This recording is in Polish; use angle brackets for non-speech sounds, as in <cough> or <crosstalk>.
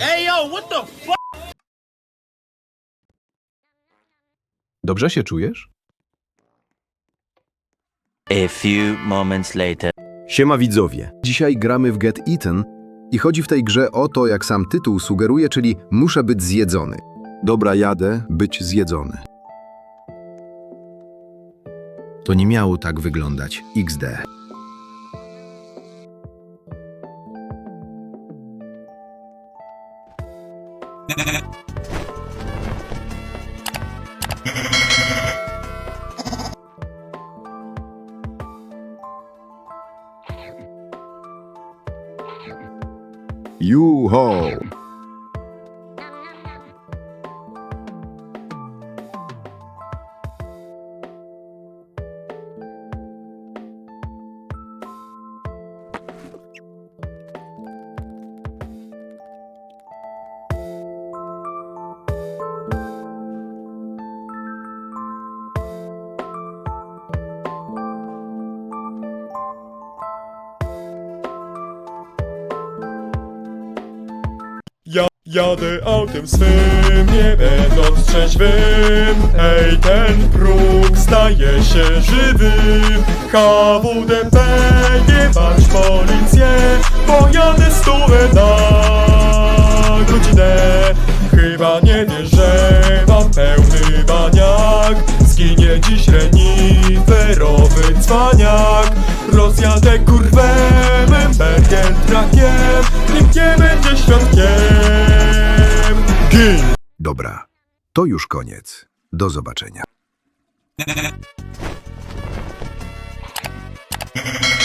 Hey yo, what the fuck? Dobrze się czujesz? A few moments later. Siema widzowie. Dzisiaj gramy w Get Eaten i chodzi w tej grze o to, jak sam tytuł sugeruje, czyli muszę być zjedzony. Dobra, jadę, być zjedzony. To nie miało tak wyglądać. XD. You ho. Jadę autem swym, nie będąc trzeźwym. Hej, ten próg zdaje się żywym. HWDP, nie bać policję Bo jadę stówę na godzinę. Chyba nie wiesz, że mam pełny baniak. Zginie dziś reniferowy cwaniak. Rozjadę kurwę Membergen trakiem Nikt nie będzie świadkiem. Gin! Dobra, to już koniec. Do zobaczenia. <laughs>